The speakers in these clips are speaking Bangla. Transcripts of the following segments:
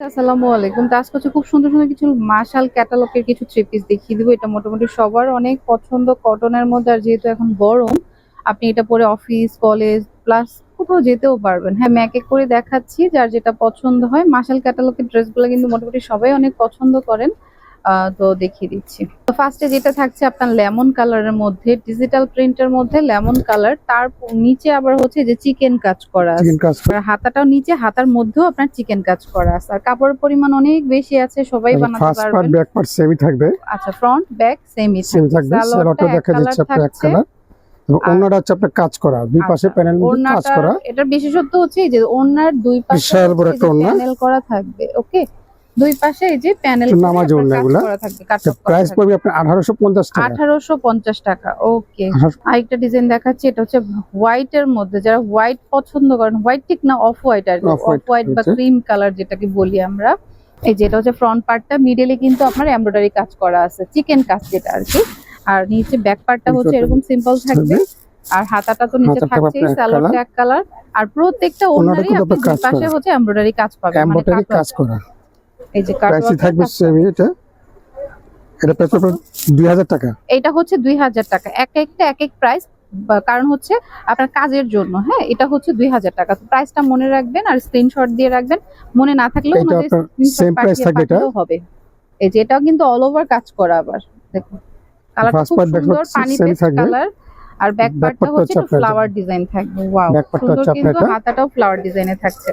আসসালামু আলাইকুম। তো আজকে হচ্ছে খুব সুন্দর সুন্দর কিছু মাশাল ক্যাটালগের কিছু থ্রি পিস দেখিয়ে দিব। এটা মোটামুটি সবার অনেক পছন্দ। কটনের মধ্যে আর যেহেতু এখন গরম, আপনি এটা পরে অফিস কলেজ প্লাস কোথাও যেতেও পারবেন। হ্যাঁ আমি এক করে দেখাচ্ছি। যার যেটা পছন্দ হয় মাশাল ক্যাটালগের ড্রেসগুলো কিন্তু মোটামুটি সবাই অনেক পছন্দ করেন। তো দেখিয়ে দিচ্ছি। তো ফার্স্টে যেটা থাকছে আপনার লেমন কালারের মধ্যে ডিজিটাল প্রিন্টের মধ্যে লেমন কালার তার নিচে আবার হচ্ছে যে চিকেন কাজ করা হাতাটাও নিচে হাতার মধ্যেও আপনার চিকেন কাজ করা আছে। আর কাপড়ের পরিমাণ অনেক বেশি আছে সবাই বানাতে ফার্স্ট পারবেন। ব্যাক পার্ট সেমই থাকবে। আচ্ছা ফ্রন্ট ব্যাক সেমই সেমই থাকবে। সেলোটা দেখা যাচ্ছে আপনার এক কালার হচ্ছে আপনার কাজ করা। দুই পাশে আচ্ছা, প্যানেল কাজ করা। এটার বিশেষত্ব হচ্ছে যে ওড়নার দুই পাশে। প্যানেল করা থাকবে ওকে দুই পাশে এই যে প্যানেল নামাজি ওড়না এগুলা। প্রাইস পড়বে আপনার টাকা। আঠারোশো পঞ্চাশ টাকা ওকে। আরেকটা ডিজাইন দেখাচ্ছি এটা হচ্ছে হোয়াইট এর মধ্যে যারা হোয়াইট পছন্দ করেন হোয়াইট ঠিক না অফ হোয়াইট আর অফ হোয়াইট বা ক্রিম কালার যেটাকে বলি আমরা। এই যেটা হচ্ছে ফ্রন্ট পার্টটা মিডলে কিন্তু আপনার এমব্রয়ডারি কাজ করা আছে চিকেন কাজ যেটা আর কি। আর নিচে ব্যাক পার্টটা হচ্ছে এরকম সিম্পল থাকবে। আর হাতাটা তো নিচে থাকছেই আপনার এক কালার আর প্রত্যেকটা ওনারই আপনি আপনার পাশে হচ্ছে এমব্রয়ডারি কাজ পাবেন মানে এমব্রয়ডারি কাজ করা। এই যে প্রাইসই কাটওয়ার্কটা থাকবে থাকছে। এটা। এটা প্রাইস পড়বে দুই হাজার টাকা। এটা হচ্ছে দুই হাজার টাকা। এক একটা এক এক প্রাইস কারণ হচ্ছে আপনার কাজের জন্য হ্যাঁ? এটা হচ্ছে দুই হাজার টাকা। তো প্রাইসটা মনে রাখবেন আর স্ক্রিনশট দিয়ে রাখবেন। মনে না থাকলেও আমাদের price পাঠিয়ে থাকবে এটা? হবে। এই যে এটাও কিন্তু অল ওভার কাজ করা আবার। দেখুন কালারটা খুব সুন্দর part পানি পেস্ট কালার আর ব্যাক পার্টটা হচ্ছে ফ্লাওয়ার ডিজাইন থাকবে। ওয়াও সুন্দর কিন্তু হাতাটাও ফ্লাওয়ার ডিজাইনে থাকছে।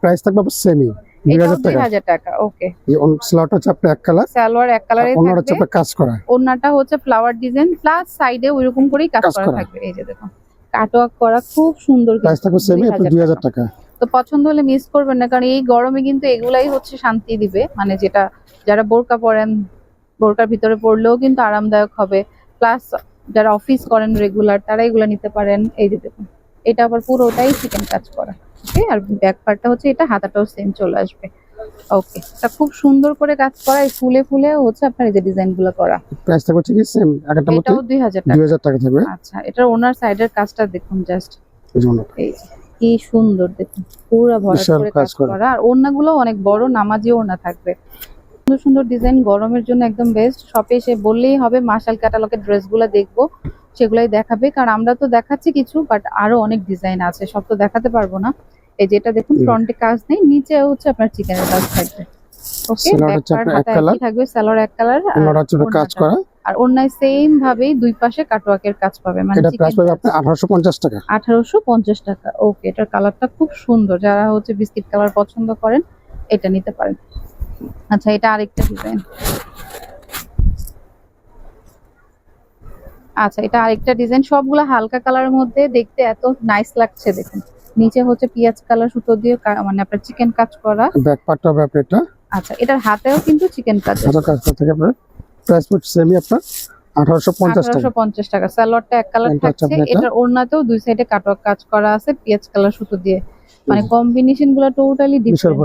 প্রাইস থাকবে সেমই দুই এটাও হাজার দুই টাকা ওকে। এই স্লট হচ্ছে আপনার এক কালার সালোয়ার এক কালারে অন্যটা হচ্ছে কাজ করা। ওড়নাটা হচ্ছে ফ্লাওয়ার ডিজাইন প্লাস সাইডে ওইরকম করেই কাজ করা। থাকবে। এই যে দেখুন কাটওয়ার্ক করা খুব সুন্দর প্রাইস থাকবে সেমই আপনার দুই হাজার টাকা। তো পছন্দ হলে মিস করবেন না কারণ এই গরমে কিন্তু এগুলাই হচ্ছে শান্তি দিবে। মানে যেটা যারা বোরকা পরেন বোরকার ভিতরে পড়লেও কিন্তু আরামদায়ক হবে। প্লাস যারা অফিস করেন রেগুলার তারা এগুলো নিতে পারেন। এই যে দেখুন এটা আবার পুরোটাই চিকেন কাজ করা ওকে আর ব্যাক পার্টটা হচ্ছে এটা হাতাটাও সেম চলে আসবে ওকে এটা খুব সুন্দর করে কাজ করা এই ফুলে ফুলে হচ্ছে আপনার এই যে ডিজাইনগুলো করা। প্রাইস থাকবে হচ্ছে কি সেম একটা মধ্যে এটাও দুই হাজার টাকা। দুই হাজার টাকা থাকবে। আচ্ছা এটার ওনার সাইডের কাজটা দেখুন জাস্ট এই কি সুন্দর দেখুন পুরো ভরা করে কাজ করা। করা। আর ওড়নাগুলো অনেক বড় নামাজি ওড়না থাকবে। সুন্দর সুন্দর ডিজাইন গরমের জন্য একদম বেস্ট শপে এসে বললেই হবে মার্শাল ক্যাটালগের ড্রেসগুলো দেখব। সেগুলাই দেখাবে। কারণ আমরা তো দেখাচ্ছি কিছু বাট আরও অনেক ডিজাইন আছে সব তো দেখাতে পারব না। এই যেটা দেখুন। ফ্রন্টে কাজ নেই নিচে হচ্ছে আপনার চিকেনের কাজ থাকবে। ওকে এক থাকবে? কালার কাজ করা। আর অন্যায় সেম দুই পাশে কাটওয়ার্কের কাজ পাবে মানে এটা প্রাইস পাবে টাকা। ওকে এটার কালারটা খুব সুন্দর। যারা হচ্ছে বিস্কিট কালার পছন্দ করেন এটা নিতে পারেন। আচ্ছা এটা আরেকটা ডিজাইন আচ্ছা এটা আরেকটা ডিজাইন সবগুলো হালকা কালারের মধ্যে দেখতে এত নাইস লাগছে দেখুন। নিচে হচ্ছে পেঁয়াজ কালার সুতো দিয়ে মানে আপনার চিকেন কাজ করা। ব্যাক পার্টটা হবে আপনার এটা। আচ্ছা এটার হাতেও কিন্তু চিকেন কাজ হাজার কাজ থেকে আপনার। প্রাইস পড়ছে সেমই আপনার। আঠারোশো পঞ্চাশ টাকা। আঠারোশো পঞ্চাশ টাকা। সালোয়ারটা এক কালার থাকছে। এটা। এটার ওড়নাতেও দুই সাইডে কাটওয়ার্ক কাজ করা আছে পেঁয়াজ কালার সুতো দিয়ে। মানে কম্বিনেশনগুলো টোটালি ডিফারেন্ট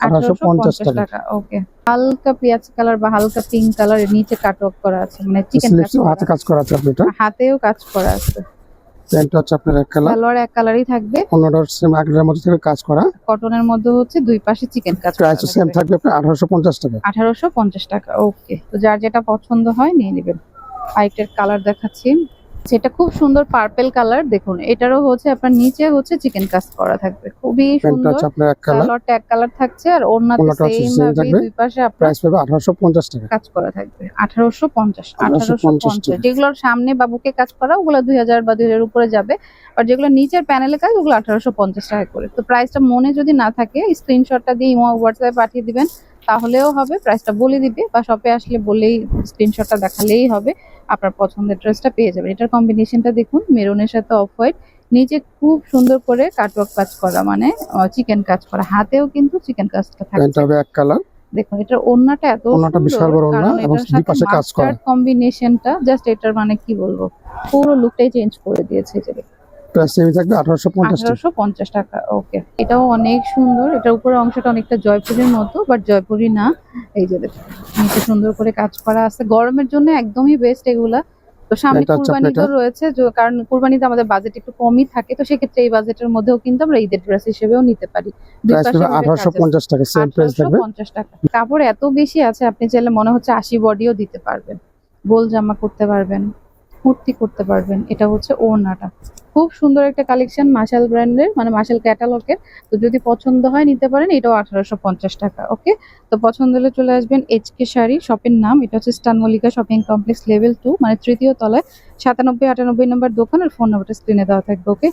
বড় করুন আঠারোশো পঞ্চাশ টাকা। টাকা ওকে হালকা পেঁয়াজ কালার বা হালকা পিঙ্ক কালারের নিচে কাটওয়ার্ক করা আছে মানে চিকেন হাতে কাজ করা আছে হাতেও কাজ করা আছে। প্যান্টটা হচ্ছে আপনার এক কালার সালোয়ার এক কালারই থাকবে। অন্যটা সেম আগের মধ্যে থেকে কাজ করা। কটনের মধ্যে হচ্ছে দুই পাশে চিকেন কাজ করা প্রাইস সেম থাকবে। আপনার আঠারোশো পঞ্চাশ টাকা। টাকা ওকে তো যার যেটা পছন্দ হয় নিয়ে নেবেন। আরেকটার কালার দেখাচ্ছি। সেটা খুব সুন্দর পার্পেল কালার দেখুন এটারও হচ্ছে আপনার নিচে হচ্ছে চিকেন কাজ করা থাকবে। খুবই সুন্দর। কালার এক কালার থাকছে আর ওড়নাতে সেম ভাবে দুই পাশে আপনার প্রাইস পাবে আঠারোশো পঞ্চাশ টাকা। কাজ করা থাকবে। আঠারোশো পঞ্চাশ আঠারোশো 1850 পঞ্চাশ যেগুলোর সামনে বাবুকে কাজ করা ওগুলো দুই হাজার বা দুই হাজার উপরে যাবে। আর যেগুলো নিচের প্যানেলে কাজ ওগুলো আঠারোশো পঞ্চাশ টাকা করে। তো প্রাইসটা মনে যদি না থাকে স্ক্রিনশটটা দিয়ে ইমো হোয়াটসঅ্যাপে পাঠিয়ে দিবেন। তাহলেও হবে প্রাইসটা বলে দিবে বা শপে আসলে বলেই স্ক্রিনশটটা দেখালেই হবে আপনার পছন্দের ড্রেসটা পেয়ে যাবেন। এটার কম্বিনেশনটা দেখুন মেরুনের সাথে অফ হোয়াইট নিচে খুব সুন্দর করে কাটওয়ার্ক কাজ করা মানে চিকেন কাজ করা। হাতেও কিন্তু চিকেন কাজটা হবে এক কালার দেখুন এটার ওড়নাটা এত ওড়নাটা বিশাল বড় ওড়না এবং দুই পাশে কাজ করা। কম্বিনেশনটা জাস্ট এটার মানে কি বলব পুরো লুকটাই চেঞ্জ করে দিয়েছে যে প্রাইস থাকবে টাকা। ওকে। এটাও অনেক সুন্দর এটার উপরে অংশটা অনেকটা জয়পুরের মতো বাট জয়পুরি না। এই যে নিচে সুন্দর করে কাজ করা আছে। গরমের জন্য একদমই বেস্ট এগুলা। তো সামনে কুরবানি তো রয়েছে কারণ কুরবানিতে আমাদের বাজেট একটু কমই থাকে তো সেক্ষেত্রে এই বাজেটের মধ্যেও কিন্তু আমরা ঈদের ড্রেস হিসেবেও নিতে পারি। দুই প্রাইস পাশে পড়বে আমাদের আঠারোশো কাজ আছে। পঞ্চাশ টাকা সেম প্রাইস থাকবে। 1850 টাকা। কাপড় এত বেশি আছে আপনি চাইলে মনে হচ্ছে আশি বডিও দিতে পারবেন। গোল জামা করতে পারবেন। কুর্তি করতে পারবেন। এটা হচ্ছে ওড়নাটা। খুব সুন্দর একটা কালেকশন মার্শাল ব্র্যান্ডের মানে মার্শাল ক্যাটালগের তো যদি পছন্দ হয় নিতে পারেন, এটাও আঠারোশো পঞ্চাশ টাকা, ওকে? তো পছন্দ হলে চলে আসবেন এইচকে শাড়ি শপের নাম। এটা হচ্ছে স্টান Mallika shopping complex level two মানে তৃতীয় তলায় সাতানব্বই আটানব্বই নম্বর দোকান, আর ফোন নাম্বারটা স্ক্রিনে দেওয়া থাকবে, ওকে?